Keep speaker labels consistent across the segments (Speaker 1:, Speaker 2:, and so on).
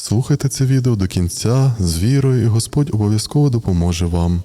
Speaker 1: Слухайте це відео до кінця з вірою, і Господь обов'язково допоможе вам.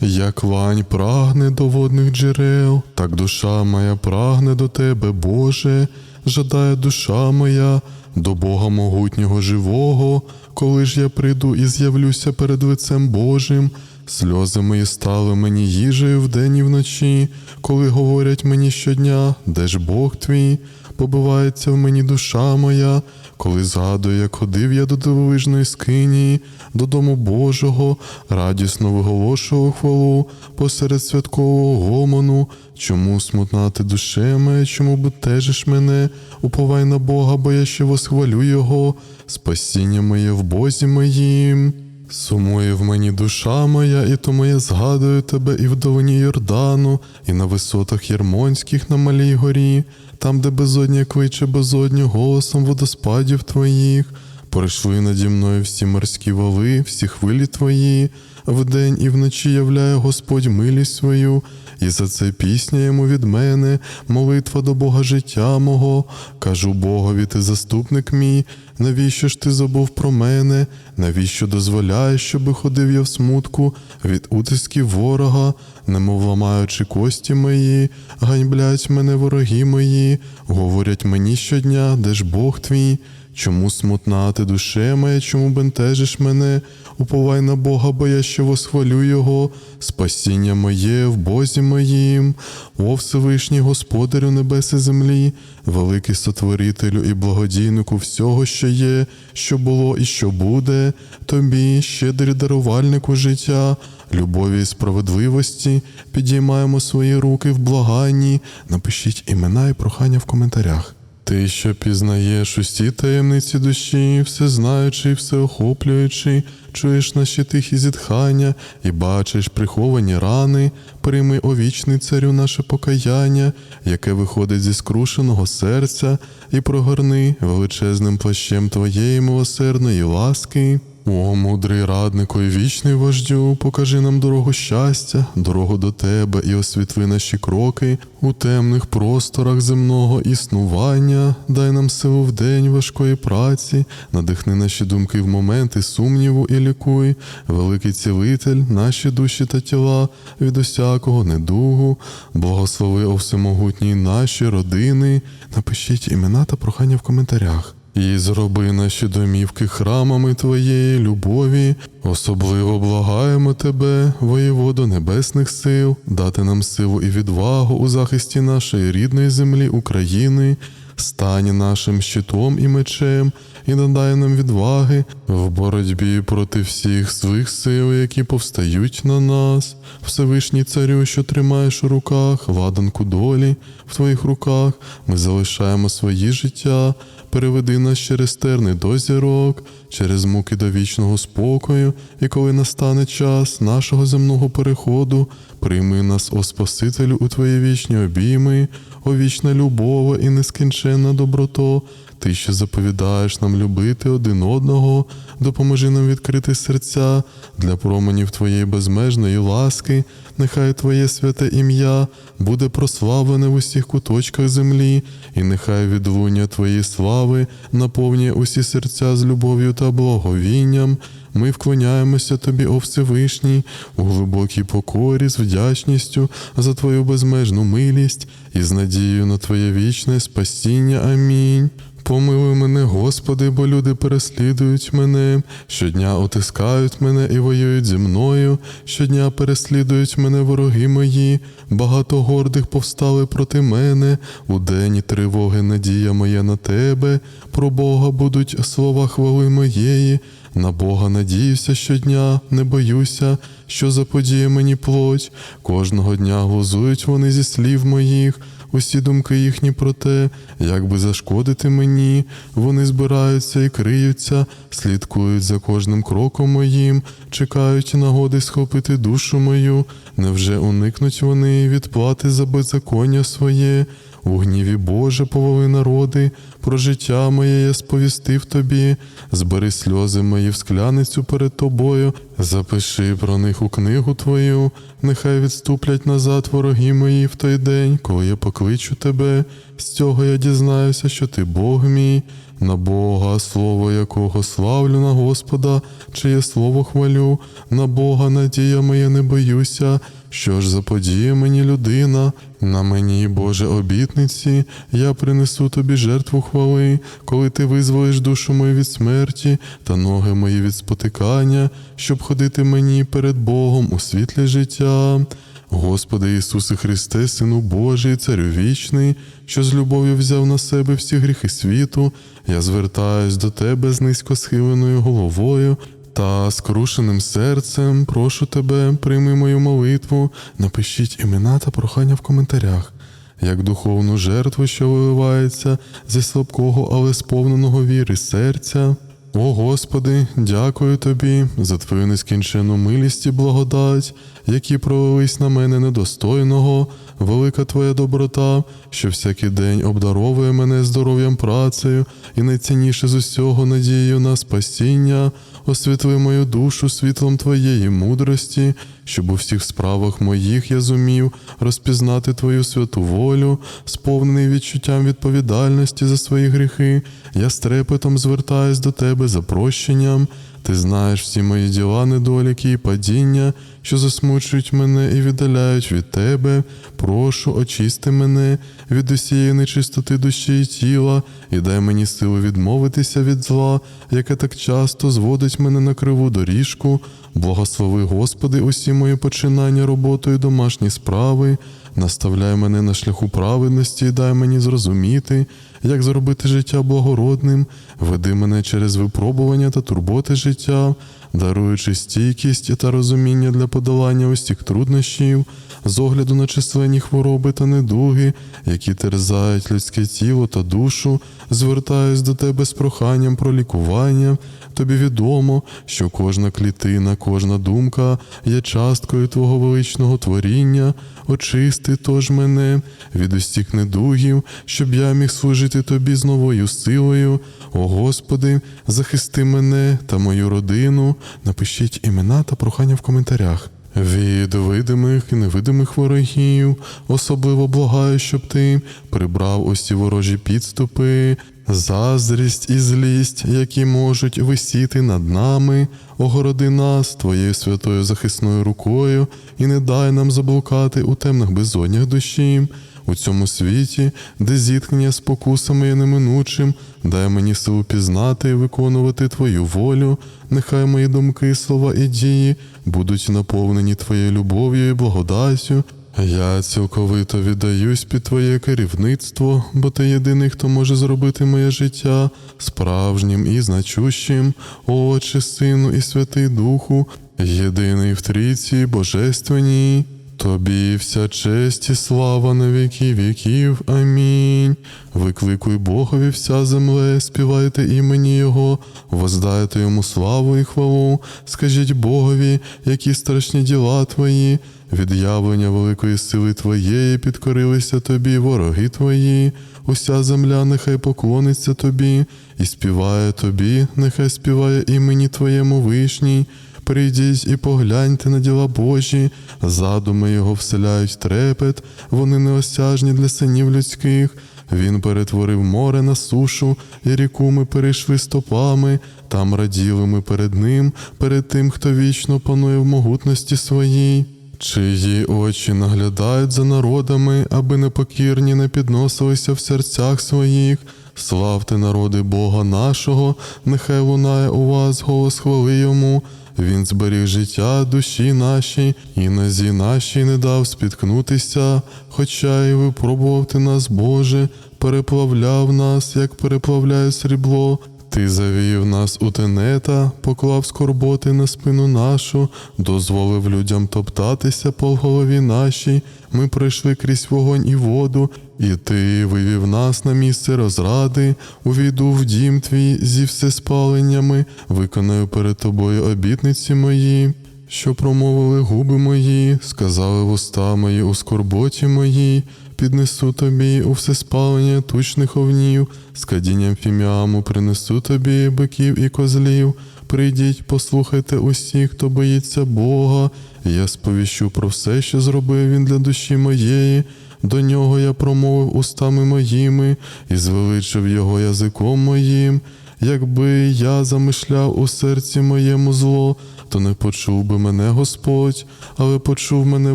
Speaker 1: Як лань прагне до водних джерел, так душа моя прагне до тебе, Боже, жадає душа моя до Бога могутнього живого, коли ж я прийду і з'явлюся перед лицем Божим. Сльози мої стали мені їжею вдень і вночі, коли говорять мені щодня, де ж Бог твій, побивається в мені душа моя, коли згадую, як ходив я до дивовижної скинії, додому Божого, радісно виголошував хвалу посеред святкового гомону. Чому смутна ти душе моя, чому бутежиш мене? Уповай на Бога, бо я ще восхвалю Його, спасіння моє в Бозі моїм. Сумує в мені душа моя, і тому я згадую тебе і в долині Йордану, і на висотах Єрмонських на малій горі, там, де безодня кличе безодню голосом водоспадів твоїх. Пройшли наді мною всі морські вали, всі хвилі твої, вдень і вночі являє Господь милість свою, і за це пісня йому від мене, молитва до Бога життя мого. Кажу Богові, ти заступник мій, навіщо ж ти забув про мене? Навіщо дозволяєш, щоби ходив я в смутку від утисків ворога, немов ламаючи кості мої, ганьблять мене вороги мої, говорять мені щодня, де ж Бог твій? Чому смутна ти душе моя, чому бентежиш мене? Уповай на Бога, бо я ще восхвалю Його, спасіння моє в Бозі моїм, о Всевишній Господарю небес і землі, великий сотворителю і благодійнику всього, що є, що було і що буде, тобі, щедрий дарувальнику життя, любові і справедливості, підіймаємо свої руки в благанні. Напишіть імена і прохання в коментарях. Ти, що пізнаєш усі таємниці душі, всезнаючий, всеохоплюючий, чуєш наші тихі зітхання і бачиш приховані рани, прийми о вічний царю наше покаяння, яке виходить зі скрушеного серця, і прогорни величезним плащем твоєї милосердної ласки. О, мудрий раднику і вічний вождю, покажи нам дорогу щастя, дорогу до тебе і освітли наші кроки у темних просторах земного існування, дай нам силу в день важкої праці, надихни наші думки в моменти сумніву і лікуй, великий цілитель, наші душі та тіла від усякого недугу, благослови о всемогутній наші родини. Напишіть імена та прохання в коментарях. І зроби наші домівки храмами Твоєї любові, особливо благаємо Тебе, воєводо небесних сил, дати нам силу і відвагу у захисті нашої рідної землі України, стань нашим щитом і мечем, і надай нам відваги в боротьбі проти всіх злих сил, які повстають на нас, Всевишній царю, що тримаєш у руках, ладанку долі в твоїх руках, ми залишаємо свої життя. Переведи нас через терни до зірок, через муки до вічного спокою, і коли настане час нашого земного переходу, прийми нас, о Спасителю, у твої вічні обійми, о вічна любов і нескінченна доброто. Ти, що заповідаєш нам любити один одного, допоможи нам відкрити серця для променів Твоєї безмежної ласки, нехай Твоє святе ім'я буде прославлене в усіх куточках землі, і нехай відлуння Твоєї слави наповнює усі серця з любов'ю та благовінням. Ми вклоняємося Тобі, о Всевишній, у глибокій покорі з вдячністю за Твою безмежну милість і з надією на Твоє вічне спасіння. Амінь. Помилуй мене, Господи, бо люди переслідують мене, щодня отискають мене і воюють зі мною, щодня переслідують мене вороги мої, багато гордих повстали проти мене, у день тривоги надія моя на тебе, про Бога будуть слова хвали моєї. На Бога надіюся щодня, не боюся, що заподіє мені плоть. Кожного дня глузують вони зі слів моїх, усі думки їхні про те, як би зашкодити мені. Вони збираються і криються, слідкують за кожним кроком моїм, чекають нагоди схопити душу мою. Невже уникнуть вони відплати за беззаконня своє? У гніві Боже, повели народи, про життя моє я сповістив тобі, збери сльози мої в скляницю перед тобою, запиши про них у книгу твою, нехай відступлять назад вороги мої в той день, коли я покличу тебе. З цього я дізнаюся, що ти Бог мій, на Бога, слово якого славлю на Господа, чиє слово хвалю, на Бога надія моя не боюся. Що ж заподіє мені людина, на мені, Боже, обітниці, я принесу тобі жертву хвали, коли ти визволиш душу мою від смерті та ноги мої від спотикання, щоб ходити мені перед Богом у світлі життя. Господи Ісусе Христе, Сину Божий, Царю вічний, що з любов'ю взяв на себе всі гріхи світу, я звертаюсь до Тебе з низько схиленою головою та скрушеним серцем. Прошу Тебе, прийми мою молитву, напишіть імена та прохання в коментарях. Як духовну жертву, що виливається зі слабкого, але сповненого віри серця. О Господи, дякую Тобі за Твою нескінченну милість і благодать, які пролились на мене недостойного, велика Твоя доброта, що всякий день обдаровує мене здоров'ям працею і найцінніше з усього надією на спасіння, освітли мою душу світлом Твоєї мудрості, щоб у всіх справах моїх я зумів розпізнати Твою святу волю, сповнений відчуттям відповідальності за свої гріхи, я з трепетом звертаюсь до Тебе за прощенням. Ти знаєш всі мої діла, недоліки і падіння, що засмучують мене і віддаляють від тебе. Прошу, очисти мене від усієї нечистоти душі і тіла, і дай мені силу відмовитися від зла, яке так часто зводить мене на криву доріжку. Благослови, Господи, усі мої починання, роботу і домашні справи. Наставляй мене на шляху праведності дай мені зрозуміти, як зробити життя благородним, веди мене через випробування та турботи життя, даруючи стійкість та розуміння для подолання усіх труднощів, з огляду на численні хвороби та недуги, які терзають людське тіло та душу, звертаюсь до тебе з проханням про лікування. Тобі відомо, що кожна клітина, кожна думка є часткою Твого величного творіння. Очисти тож мене від усіх недугів, щоб я міг служити тобі з новою силою. О Господи, захисти мене та мою родину. Напишіть імена та прохання в коментарях. Від видимих і невидимих ворогів, особливо благаю, щоб ти прибрав усі ворожі підступи, заздрість і злість, які можуть висіти над нами, огороди нас твоєю святою захисною рукою, і не дай нам заблукати у темних безоднях душі. У цьому світі, де зіткнення з покусами є неминучим, дай мені силу пізнати і виконувати Твою волю, нехай мої думки, слова і дії будуть наповнені Твоєю любов'ю і благодаттю. Я цілковито віддаюсь під Твоє керівництво, бо ти єдиний, хто може зробити моє життя справжнім і значущим, Отче, Сину і Святий Духу, єдиний в трійці Божественній. Тобі вся честь і слава на віки віків. Амінь. Викликуй Богові вся земле, співайте імені Його, воздайте йому славу і хвалу, скажіть Богові, які страшні діла твої, від явлення великої сили Твоєї підкорилися тобі, вороги твої, уся земля нехай поклониться тобі, і співає тобі, нехай співає імені Твоєму вишній. Прийдіть і погляньте на діла Божі, задуми його вселяють трепет, вони неосяжні для синів людських. Він перетворив море на сушу, і ріку ми перейшли стопами, там раділи ми перед ним, перед тим, хто вічно панує в могутності своїй. Чиї очі наглядають за народами, аби непокірні не підносилися в серцях своїх. Славте народи Бога нашого, нехай лунає у вас голос хвали йому. Він зберіг життя душі нашій, і нозі нашій не дав спіткнутися, хоча й випробував ти нас, Боже, переплавляв нас, як переплавляє срібло. Ти завів нас у тенета, поклав скорботи на спину нашу, дозволив людям топтатися по голові нашій. Ми пройшли крізь вогонь і воду, і ти вивів нас на місце розради, увійду в дім твій зі всеспаленнями, виконаю перед тобою обітниці мої. Що промовили губи мої, сказали вуста мої у скорботі моїй, піднесу тобі у всеспалення тучних овнів, з кадінням фіміаму принесу тобі биків і козлів. Прийдіть, послухайте усі, хто боїться Бога, я сповіщу про все, що зробив він для душі моєї. До нього я промовив устами моїми і звеличив його язиком моїм. Якби я замишляв у серці моєму зло, то не почув би мене Господь, але почув мене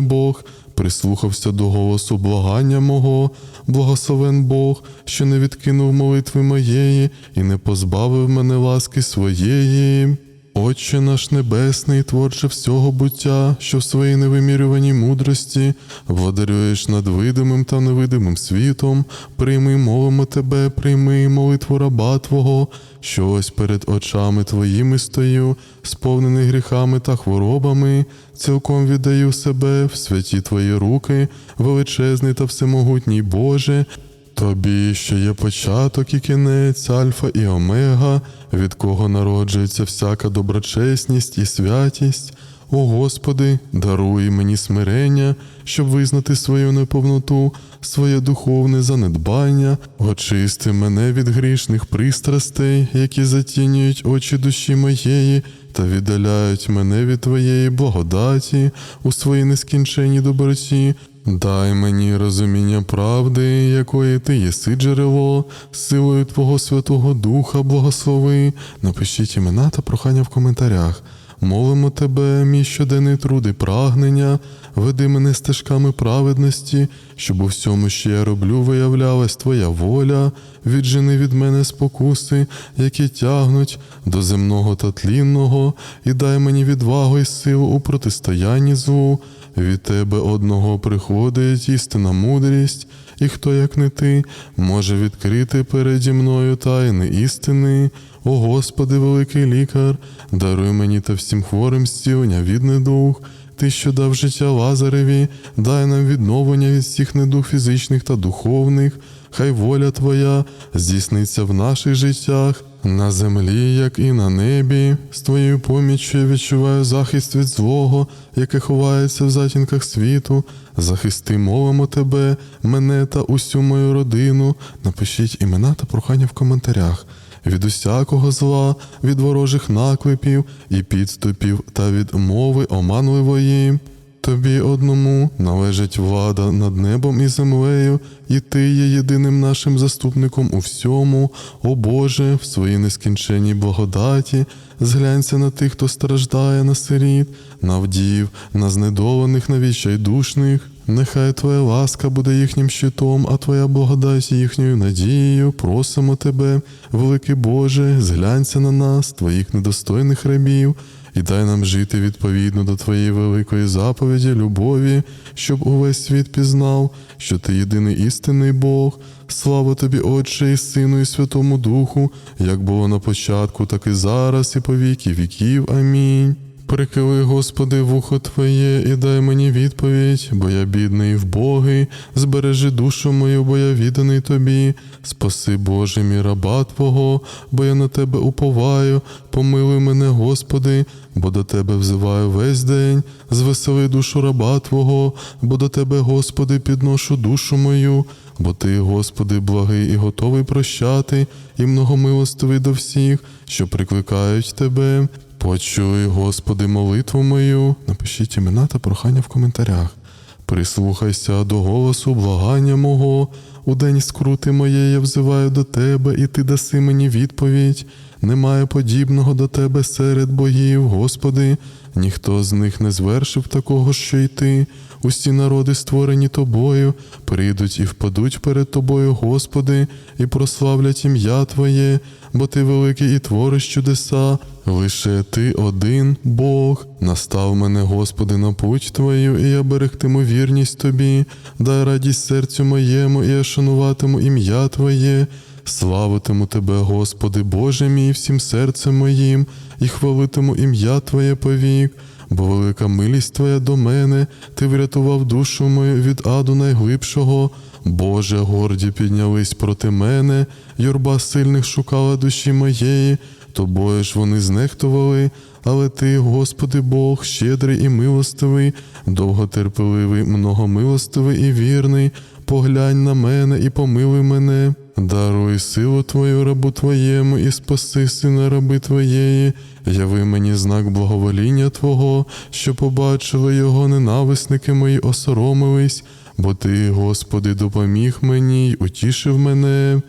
Speaker 1: Бог, прислухався до голосу благання мого, благословен Бог, що не відкинув молитви моєї і не позбавив мене ласки своєї. Отче наш небесний, творче всього буття, що в своїй невимірюваній мудрості владарюєш над видимим та невидимим світом, прийми, молимо тебе, прийми молитву раба Твого, що ось перед очами Твоїми стою, сповнений гріхами та хворобами, цілком віддаю себе в святі Твої руки, величезний та всемогутній Боже, Тобі, що є початок і кінець, альфа і омега, від кого народжується всяка доброчесність і святість. О Господи, даруй мені смирення, щоб визнати свою неповноту, своє духовне занедбання, очисти мене від грішних пристрастей, які затінюють очі душі моєї, та віддаляють мене від Твоєї благодаті у своїй нескінченній доброті. Дай мені розуміння правди, якої ти єси джерело, силою Твого Святого Духа благослови. Напишіть імена та прохання в коментарях. Молимо тебе, мій щоденний труд і прагнення, веди мене стежками праведності, щоб у всьому, що я роблю, виявлялась Твоя воля, віджени від мене спокуси, які тягнуть до земного та тлінного, і дай мені відвагу і силу у протистоянні злу. Від тебе одного приходить істина мудрість, і хто, як не ти, може відкрити переді мною тайни істини. О Господи, великий лікар, даруй мені та всім хворим зцілення від недуг. Ти, що дав життя Лазареві, дай нам відновлення від всіх недуг фізичних та духовних. Хай воля Твоя здійсниться в наших життях, на землі, як і на небі. З Твоєю поміччю відчуваю захист від злого, яке ховається в затінках світу. Захисти, молимо Тебе, мене та усю мою родину. Напишіть імена та прохання в коментарях. Від усякого зла, від ворожих наклепів і підступів та від мови оманливої. Тобі одному належить влада над небом і землею, і ти є єдиним нашим заступником у всьому, о Боже, в своїй нескінченній благодаті, зглянься на тих, хто страждає на сиріт, на вдів, на знедолених, на відчайдушних. Нехай Твоя ласка буде їхнім щитом, а Твоя благодать їхньою надією. Просимо Тебе, великий Боже, зглянься на нас, Твоїх недостойних рабів, і дай нам жити відповідно до Твоєї великої заповіді, любові, щоб увесь світ пізнав, що Ти єдиний істинний Бог. Слава тобі, Отче, і Сину, і Святому Духу, як було на початку, так і зараз, і по віки віків. Амінь. Прикили, Господи, вухо Твоє, і дай мені відповідь, бо я бідний і вбогий, збережи душу мою, бо я відданий Тобі. Спаси, Боже, мій раба Твого, бо я на Тебе уповаю, помилуй мене, Господи, бо до Тебе взиваю весь день, звесели душу раба Твого, бо до Тебе, Господи, підношу душу мою. Бо ти, Господи, благий і готовий прощати, і многомилостивий до всіх, що прикликають Тебе. Почуй, Господи, молитву мою. Напишіть імена та прохання в коментарях. Прислухайся до голосу благання мого. У день скрути моє я взиваю до тебе, і ти даси мені відповідь. Немає подібного до тебе серед богів, Господи, ніхто з них не звершив такого, що й ти. Усі народи, створені тобою, прийдуть і впадуть перед тобою, Господи, і прославлять ім'я Твоє, бо Ти великий і твориш чудеса. Лише ти один Бог. Настав мене, Господи, на путь Твою, і я берегтиму вірність Тобі, дай радість серцю моєму, і я шануватиму ім'я Твоє. Славитиму Тебе, Господи, Боже мій, всім серцем моїм, і хвалитиму ім'я Твоє повік, бо велика милість Твоя до мене, Ти врятував душу мою від аду найглибшого. Боже, горді піднялись проти мене, юрба сильних шукала душі моєї, тобою ж вони знехтували, але ти, Господи Бог, щедрий і милостивий, довготерпеливий, многомилостивий і вірний, поглянь на мене і помилуй мене. Даруй силу Твою рабу Твоєму і спаси сина раби Твоєї, яви мені знак благовоління Твого, що побачили його ненависники мої осоромились, бо Ти, Господи, допоміг мені й утішив мене.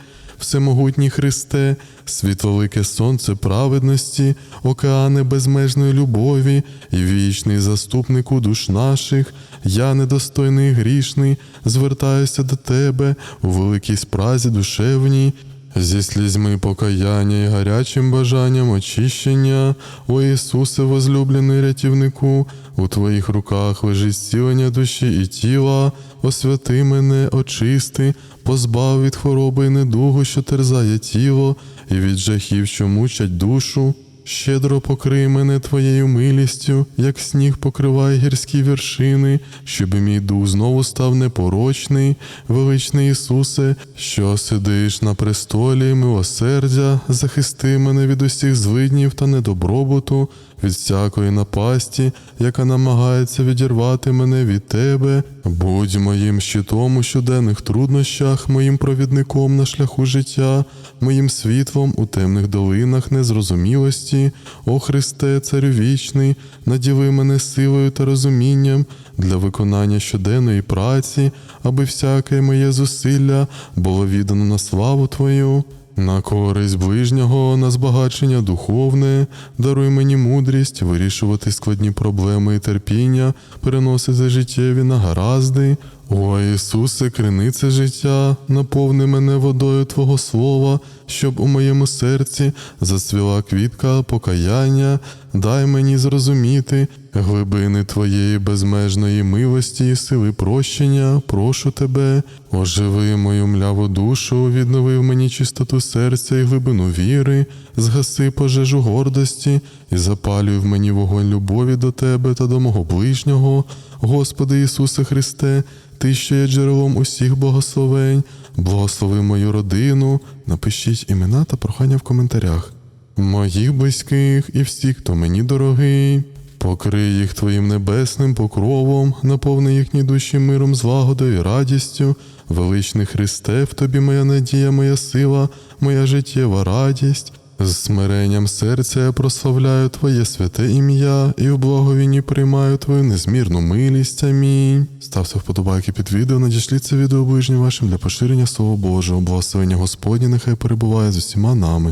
Speaker 1: Всемогутній Христе, світловике сонце праведності, океани безмежної любові і вічний заступнику душ наших, я недостойний грішний, звертаюся до Тебе у великій спразі душевній, зі слізьми покаяння і гарячим бажанням очищення, о Ісусе, возлюблений рятівнику, у Твоїх руках лежить зцілення душі і тіла, освяти мене, очисти, позбав від хвороби і недугу, що терзає тіло, і від жахів, що мучать душу. Щедро покрий мене твоєю милістю, як сніг покриває гірські вершини, щоб мій дух знову став непорочний, величний Ісусе, що сидиш на престолі милосердя, захисти мене від усіх злиднів та недобробуту, від всякої напасті, яка намагається відірвати мене від тебе. Будь моїм щитом у щоденних труднощах, моїм провідником на шляху життя, моїм світлом у темних долинах незрозумілості. О Христе, Царю вічний, наділи мене силою та розумінням для виконання щоденної праці, аби всяке моє зусилля було віддано на славу Твою. На користь ближнього, на збагачення духовне, даруй мені мудрість вирішувати складні проблеми і терпіння, переносити життєві нагаразди. О Ісусе, кринице життя, наповни мене водою Твого Слова, щоб у моєму серці зацвіла квітка покаяння, дай мені зрозуміти глибини Твоєї безмежної милості і сили прощення, прошу Тебе, оживи мою мляву душу, віднови в мені чистоту серця і глибину віри, згаси пожежу гордості і запалюй в мені вогонь любові до Тебе та до мого ближнього, Господи Ісусе Христе, Ти, що є джерелом усіх благословень, благослови мою родину, напишіть імена та прохання в коментарях. Моїх близьких і всіх, хто мені дорогий. Покрий їх твоїм небесним покровом, наповни їхні душі миром, злагодою і радістю. Величний Христе, в тобі моя надія, моя сила, моя життєва радість. З смиренням серця я прославляю Твоє святе ім'я і в благовінні приймаю Твою незмірну милість. Амінь. Ставте вподобайки під відео, надішліть це відео ближнім вашим для поширення Слова Божого. Благословення Господнє нехай перебуває з усіма нами.